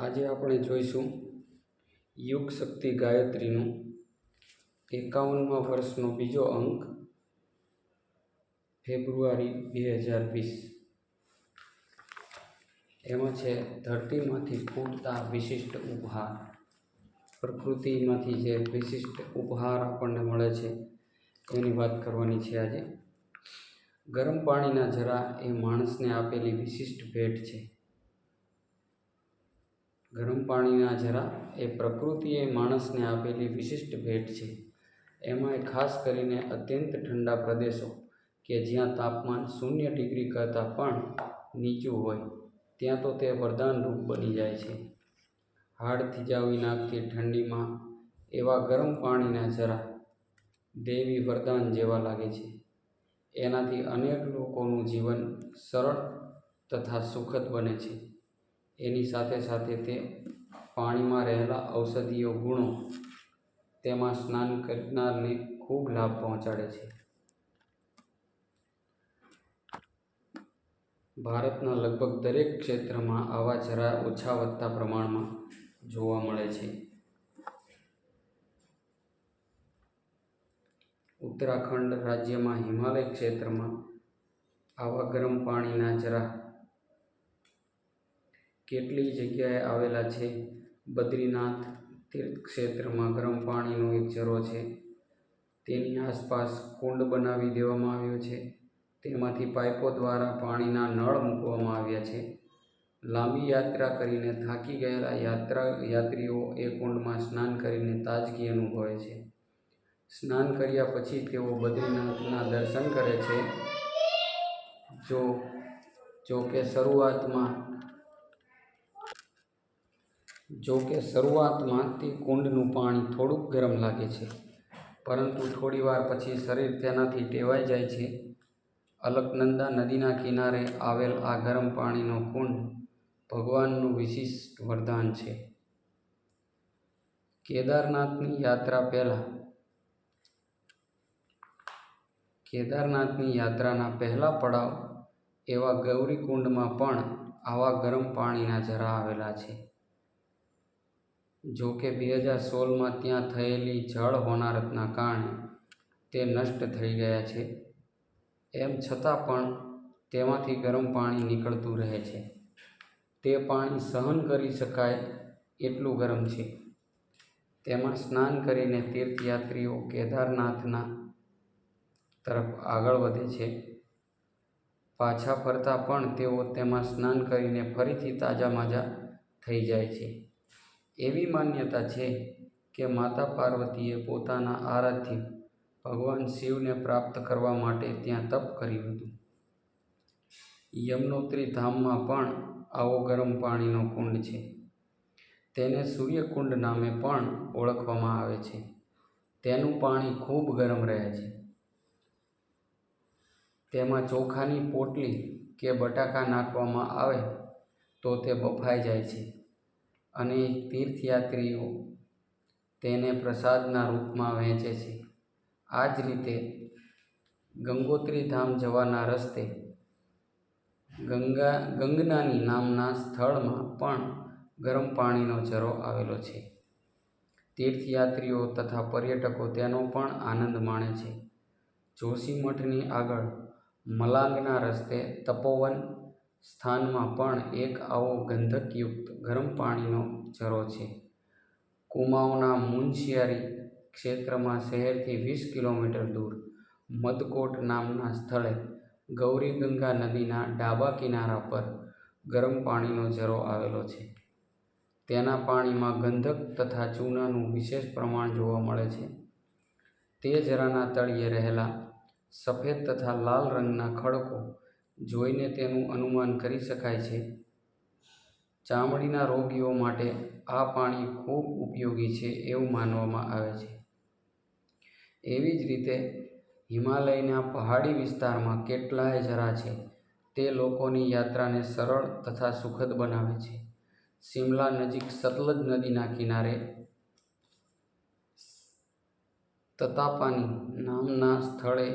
આજે આપણે જોઈશું યુગ શક્તિ ગાયત્રીનું એકાવનમાં વર્ષનો બીજો અંક, ફેબ્રુઆરી બે હજાર વીસ. એમાં છે, ધરતીમાંથી ફૂટતા વિશિષ્ટ ઉપહાર. પ્રકૃતિમાંથી જે વિશિષ્ટ ઉપહાર આપણને મળે છે એની વાત કરવાની છે આજે. ગરમ પાણીના જરા એ માણસને આપેલી વિશિષ્ટ ભેટ છે. ગરમ પાણીના જરા એ પ્રકૃતિએ માણસને આપેલી વિશિષ્ટ ભેટ છે. એમાંય ખાસ કરીને અત્યંત ઠંડા પ્રદેશો કે જ્યાં તાપમાન શૂન્ય ડિગ્રી કરતાં પણ નીચું હોય, ત્યાં તો તે વરદાનરૂપ બની જાય છે. હાડ થીજાવી નાખતી ઠંડીમાં એવા ગરમ પાણીના જરા દેવી વરદાન જેવા લાગે છે. એનાથી અનેક લોકોનું જીવન સરળ તથા સુખદ બને છે. એની સાથે સાથે તે પાણીમાં રહેલા ઔષધીય ગુણો તેમાં સ્નાન કરનારને ખૂબ લાભ પહોંચાડે છે. ભારતના લગભગ દરેક ક્ષેત્રમાં આવા જરા ઓછા વધતા પ્રમાણમાં જોવા મળે છે. ઉત્તરાખંડ રાજ્યમાં હિમાલય ક્ષેત્રમાં આવા ગરમ પાણીના જરા કેટલી જગ્યાએ આવેલા છે? બદ્રીનાથ તીર્થક્ષેત્રમાં ગરમ પાણીનો એક ઝરો છે. તેની આસપાસ કુંડ બનાવી દેવામાં આવ્યો છે. તેમાંથી પાઇપો દ્વારા પાણીના નળ મૂકવામાં આવ્યા છે. લાંબી યાત્રા કરીને થાકી ગયેલા યાત્રા યાત્રીઓ એ કુંડમાં સ્નાન કરીને તાજગી અનુભવે છે. સ્નાન કર્યા પછી તેઓ બદ્રીનાથના દર્શન કરે છે. જો જો કે શરૂઆતમાં જો કે શરૂઆતમાં તે કુંડનું પાણી થોડુંક ગરમ લાગે છે, પરંતુ થોડી વાર પછી શરીર તેનાથી ટેવાઈ જાય છે. અલકનંદા નદીના કિનારે આવેલ આ ગરમ પાણીનો કુંડ ભગવાનનું વિશિષ્ટ વરદાન છે. કેદારનાથની યાત્રા પહેલાં કેદારનાથની યાત્રાના પહેલા પડાવ એવા ગૌરીકુંડમાં પણ આવા ગરમ પાણીના ઝરા આવેલા છે. જો કે બે હજાર સોળમાં ત્યાં થયેલી જળ હોનારતના કારણે તે નષ્ટ થઈ ગયા છે. એમ છતાં પણ તેમાંથી ગરમ પાણી નીકળતું રહે છે. તે પાણી સહન કરી શકાય એટલું ગરમ છે. તેમાં સ્નાન કરીને તીર્થયાત્રીઓ કેદારનાથના તરફ આગળ વધે છે. પાછા ફરતા પણ તેઓ તેમાં સ્નાન કરીને ફરીથી તાજા માજા થઈ જાય છે. એવી માન્યતા છે કે માતા પાર્વતીએ પોતાના આરાધ્ય ભગવાન શિવને પ્રાપ્ત કરવા માટે ત્યાં તપ કર્યું હતું. યમનોત્રી ધામમાં પણ આવો ગરમ પાણીનો કુંડ છે. તેને સૂર્યકુંડ નામે પણ ઓળખવામાં આવે છે. તેનું પાણી ખૂબ ગરમ રહે છે. તેમાં ચોખાની પોટલી કે બટાકા નાખવામાં આવે તો તે બફાઈ જાય છે. અને તીર્થયાત્રીઓ તેને પ્રસાદના રૂપમાં વહેંચે છે. આ જ રીતે ગંગોત્રી ધામ જવાના રસ્તે ગંગા, ગંગનાની નામના સ્થળમાં પણ ગરમ પાણીનો ઝરો આવેલો છે. તીર્થયાત્રીઓ તથા પર્યટકો તેનો પણ આનંદ માણે છે. જોશીમઠની આગળ મલાંગના રસ્તે તપોવન સ્થાનમાં પણ એક આવો ગંધકયુક્ત ગરમ પાણીનો ઝરો છે. કુમાઉના મુનશિયારી ક્ષેત્રમાં શહેરથી વીસ કિલોમીટર દૂર, મદકોટ નામના સ્થળે, ગૌરીગંગા નદીના ડાબા કિનારા પર ગરમ પાણીનો ઝરો આવેલો છે. તેના પાણીમાં ગંધક તથા ચૂનાનું વિશેષ પ્રમાણ જોવા મળે છે. તે જરાના તળિયે રહેલા સફેદ તથા લાલ રંગના ખડકો જોઈને તેનું અનુમાન કરી શકાય છે. ચામડીના રોગીઓ માટે આ પાણી ખૂબ ઉપયોગી છે એવું માનવામાં આવે છે. એવી જ રીતે હિમાલયના પહાડી વિસ્તારમાં કેટલાય જરા છે, તે લોકોની યાત્રાને સરળ તથા સુખદ બનાવે છે. શિમલા નજીક સતલજ નદીના કિનારે તતાપાની નામના સ્થળે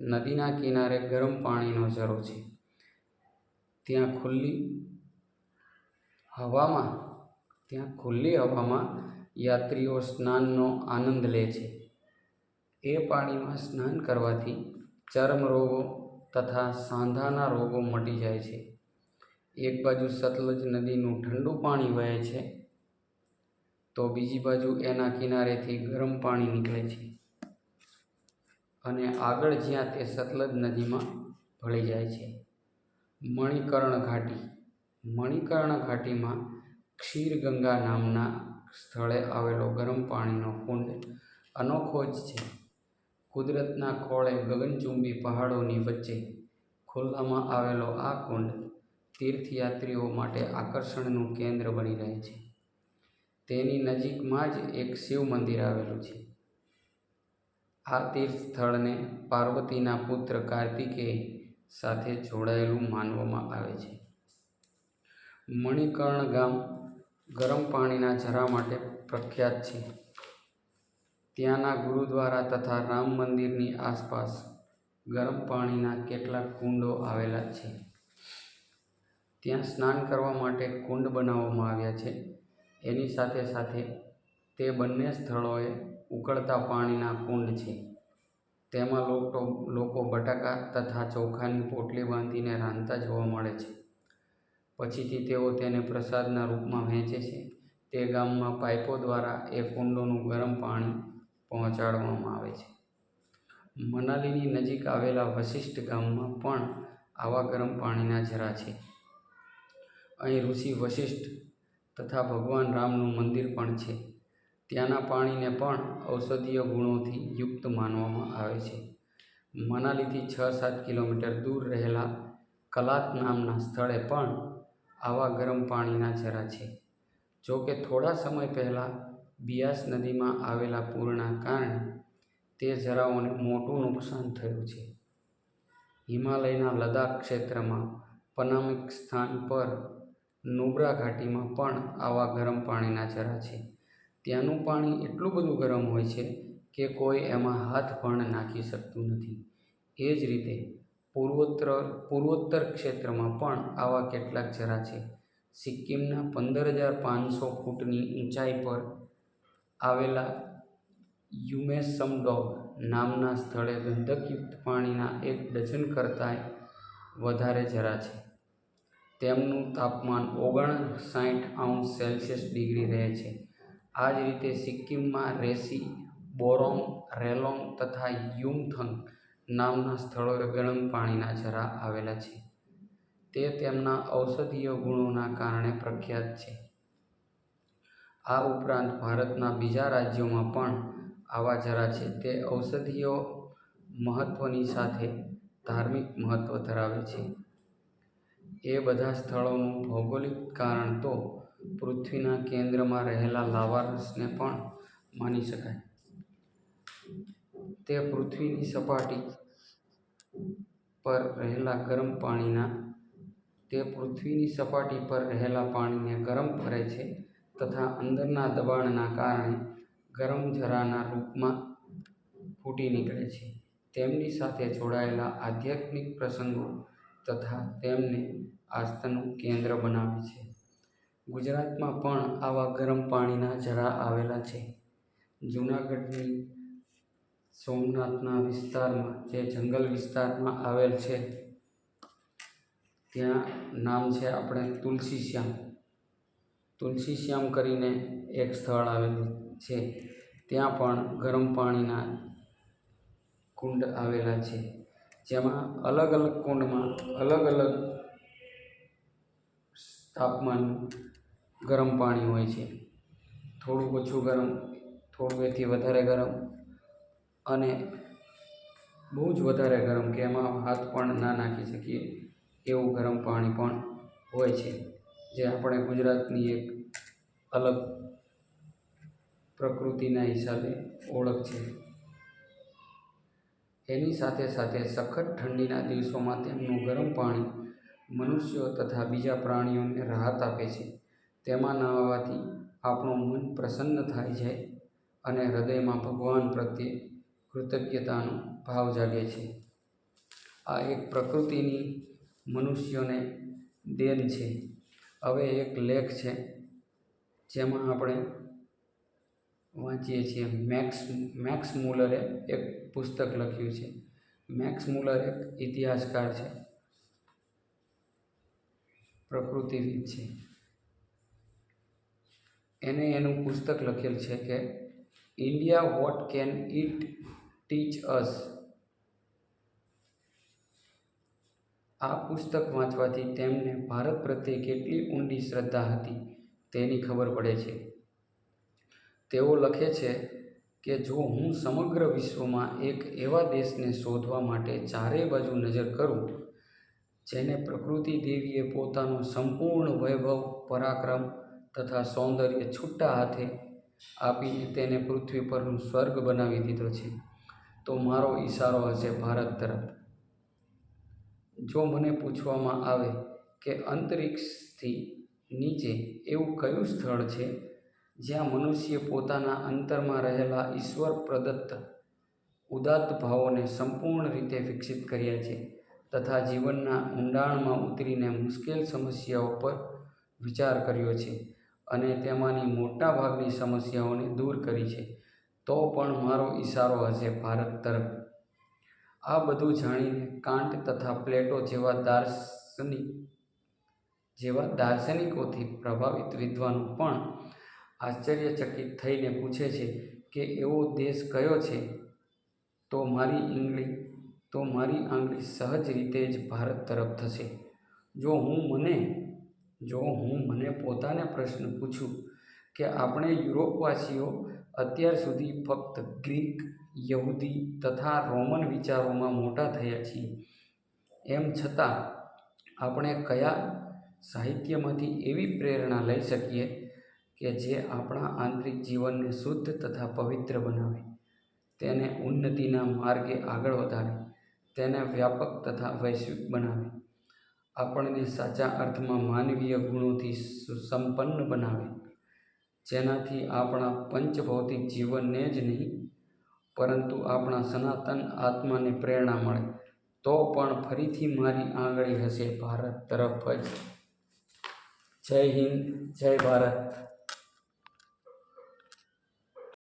નદીના કિનારે ગરમ પાણીનો ઝરો છે. ત્યાં ખુલ્લી હવામાં, ત્યાં ખુલ્લી હવામાં યાત્રીઓ સ્નાનનો આનંદ લે છે. એ પાણીમાં સ્નાન કરવાથી ચર્મ રોગો તથા સાંધાના રોગો મટી જાય છે. એક બાજુ સતલજ નદીનું ઠંડુ પાણી વહે છે, તો બીજી બાજુ એના કિનારેથી ગરમ પાણી નીકળે છે. અને આગળ જ્યાં તે સતલજ નદીમાં ભળી જાય છે. મણિકર્ણ ઘાટી. મણિકર્ણ ઘાટીમાં ક્ષીરગંગા નામના સ્થળે આવેલો ગરમ પાણીનો કુંડ અનોખો જ છે. કુદરતના ખોળે ગગનચુંબી પહાડોની વચ્ચે ખુલ્લામાં આવેલો આ કુંડ તીર્થયાત્રીઓ માટે આકર્ષણનું કેન્દ્ર બની રહે છે. તેની નજીકમાં જ એક શિવ મંદિર આવેલું છે. આ તીર્થ સ્થળને પાર્વતીના પુત્ર કાર્તિકેય સાથે જોડાયેલું માનવામાં આવે છે. મણિકર્ણ ગામ ગરમ પાણીના ઝરા માટે પ્રખ્યાત છે. ત્યાંના ગુરુદ્વારા તથા રામ મંદિરની આસપાસ ગરમ પાણીના કેટલાક કુંડો આવેલા છે. ત્યાં સ્નાન કરવા માટે કુંડ બનાવવામાં આવ્યા છે. એની સાથે સાથે તે બંને સ્થળોએ ઉકળતા પાણીના કુંડ છે. તેમાં લોકો લોકો બટાકા તથા ચોખાની પોટલી બાંધીને રાંધતા જોવા મળે છે. પછીથી તેઓ તેને પ્રસાદના રૂપમાં વહેંચે છે. તે ગામમાં પાઇપો દ્વારા એ કુંડોનું ગરમ પાણી પહોંચાડવામાં આવે છે. મનાલીની નજીક આવેલા વશિષ્ઠ ગામમાં પણ આવા ગરમ પાણીના ઝરા છે. અહીં ઋષિ વશિષ્ઠ તથા ભગવાન રામનું મંદિર પણ છે. ત્યાંના પાણીને પણ ઔષધીય ગુણોથી યુક્ત માનવામાં આવે છે. મનાલીથી છ સાત કિલોમીટર દૂર રહેલા કલાત નામના સ્થળે પણ આવા ગરમ પાણીના ઝરા છે. જો કે થોડા સમય પહેલાં બિયાસ નદીમાં આવેલા પૂરના કારણે તે ઝરાઓને મોટું નુકસાન થયું છે. હિમાલયના લદાખ ક્ષેત્રમાં પનામિક સ્થાન પર નુબ્રા ઘાટીમાં પણ આવા ગરમ પાણીના ઝરા છે. ત્યાંનું પાણી એટલું બધું ગરમ હોય છે કે કોઈ એમાં હાથ પણ નાખી શકતું નથી. એ જ રીતે પૂર્વોત્તર પૂર્વોત્તર ક્ષેત્રમાં પણ આવા કેટલાક જરા છે. સિક્કિમના પંદર હજાર પાંચસો ફૂટની ઊંચાઈ પર આવેલા યુમેસમડોગ નામના સ્થળે ગંધકયુક્ત પાણીના એક ડઝન કરતાંય વધારે જરા છે. તેમનું તાપમાન ઓગણ સાઠ અંશ સેલ્સિયસ ડિગ્રી રહે છે. આ જ રીતે સિક્કિમમાં રેસી, બોરોંગ, રેલોંગ તથા યુમથંગ નામના સ્થળોએ ગરમ પાણીના ઝરા આવેલા છે. તે તેમના ઔષધીય ગુણોના કારણે પ્રખ્યાત છે. આ ઉપરાંત ભારતના બીજા રાજ્યોમાં પણ આવા ઝરા છે. તે ઔષધીય મહત્ત્વની સાથે ધાર્મિક મહત્ત્વ ધરાવે છે. એ બધા સ્થળોનું ભૌગોલિક કારણ તો પૃથ્વીના કેન્દ્રમાં રહેલા લાવારસને પણ માની શકાય. તે પૃથ્વીની સપાટી પર રહેલા ગરમ પાણીના, તે પૃથ્વીની સપાટી પર રહેલા પાણીને ગરમ કરે છે તથા અંદરના દબાણના કારણે ગરમ ઝરાના રૂપમાં ફૂટી નીકળે છે. તેમની સાથે જોડાયેલા આધ્યાત્મિક પ્રસંગો તથા તેમને આસ્થાનું કેન્દ્ર બનાવે છે. ગુજરાતમાં પણ આવા ગરમ પાણીના ઝરા આવેલા છે. જૂનાગઢની સોમનાથના વિસ્તારમાં, જે જંગલ વિસ્તારમાં આવેલ છે, ત્યાં નામ છે આપણે તુલસી શ્યામ. તુલસી શ્યામ કરીને એક સ્થળ આવેલું છે. ત્યાં પણ ગરમ પાણીના કુંડ આવેલા છે. જેમાં અલગ અલગ કુંડમાં અલગ અલગ તાપમાન ગરમ પાણી હોય છે. થોડું ઓછું ગરમ, થોડું એથી વધારે ગરમ અને બહુ જ વધારે ગરમ કે એમાં હાથ પણ ના નાખી શકીએ એવું ગરમ પાણી પણ હોય છે. જે આપણે ગુજરાતની એક અલગ પ્રકૃતિના હિસાબે ઓળખ છે. એની સાથે સાથે સખત ઠંડીના દિવસોમાં તેમનું ગરમ પાણી મનુષ્યો તથા બીજા પ્રાણીઓને રાહત આપે છે. તેમાં નાહવાથી આપણું મન પ્રસન્ન થાય છે અને હૃદયમાં ભગવાન પ્રત્યે કૃતજ્ઞતાનો ભાવ જાગે છે. આ એક પ્રકૃતિની મનુષ્યોને દેન છે. હવે એક લેખ છે જેમાં આપણે વાંચીએ છીએ. મેક્સ મેક્સ મુલરે એક પુસ્તક લખ્યું છે. મેક્સ મુલર એક ઇતિહાસકાર છે. પ્રકૃતિવિદ છે. એને એનું પુસ્તક લખેલ છે કે, India what can it teach us? આ પુસ્તક વાંચવાથી તેમને ભારત પ્રત્યે કેટલી ઊંડી શ્રદ્ધા હતી તેની ખબર પડે છે. તેઓ લખે છે કે, જો હું સમગ્ર વિશ્વમાં એક એવા દેશને શોધવા માટે ચારે બાજુ નજર કરું, જેને પ્રકૃતિ દેવીએ પોતાનો સંપૂર્ણ વૈભવ, પરાક્રમ તથા સૌંદર્ય છૂટા હાથે આપી તેને પૃથ્વી પરનું સ્વર્ગ બનાવી દીધો છે. તો મારો ઈશારો હશે ભારત તરફ. જો મને પૂછવામાં આવે કે અંતરિક્ષથી નીચે એવું કયું સ્થળ છે જ્યાં મનુષ્ય પોતાના અંતરમાં રહેલા ઈશ્વર પ્રદત્ત ઉદાત્ત ભાવોને સંપૂર્ણ રીતે વિકસિત કર્યા છે તથા જીવનના ઊંડાણમાં ઉતરીને મુશ્કેલ સમસ્યાઓ પર વિચાર કર્યો છે? અને તેમાંની મોટા ભાગની સમસ્યાઓને દૂર કરી છે. તો પણ મારો ઈશારો હશે ભારત તરફ. આ બધું જાણીને કાંટ તથા પ્લેટો જેવા દાર્શનિક, જેવા દાર્શનિકોથી પ્રભાવિત વિદ્વાનો પણ આશ્ચર્યચકિત થઈને પૂછે છે કે એવો દેશ કયો છે? તો મારી આંગળી તો મારી આંગળી સહજ રીતે જ ભારત તરફ થશે. જો હું મને જો હું મને પોતાને પ્રશ્ન પૂછું કે આપણે યુરોપવાસીઓ અત્યાર સુધી ફક્ત ગ્રીક, યહૂદી તથા રોમન વિચારોમાં મોટા થયા છીએ. એમ છતાં આપણે કયા સાહિત્યમાંથી એવી પ્રેરણા લઈ શકીએ કે જે આપણા આંતરિક જીવનને શુદ્ધ તથા પવિત્ર બનાવે? તેને ઉન્નતિના માર્ગે આગળ વધારે, તેને વ્યાપક તથા વૈશ્વિક બનાવે. આપણને સાચા અર્થમાં માનવીય ગુણોથી સુસંપન્ન બનાવે. જેનાથી આપણા પંચભૌતિક જીવનને જ નહીં, પરંતુ આપણા સનાતન આત્માને પ્રેરણા મળે. તો પણ ફરીથી મારી આંગળી હશે ભારત તરફ જ. જય હિન્દ, જય ભારત.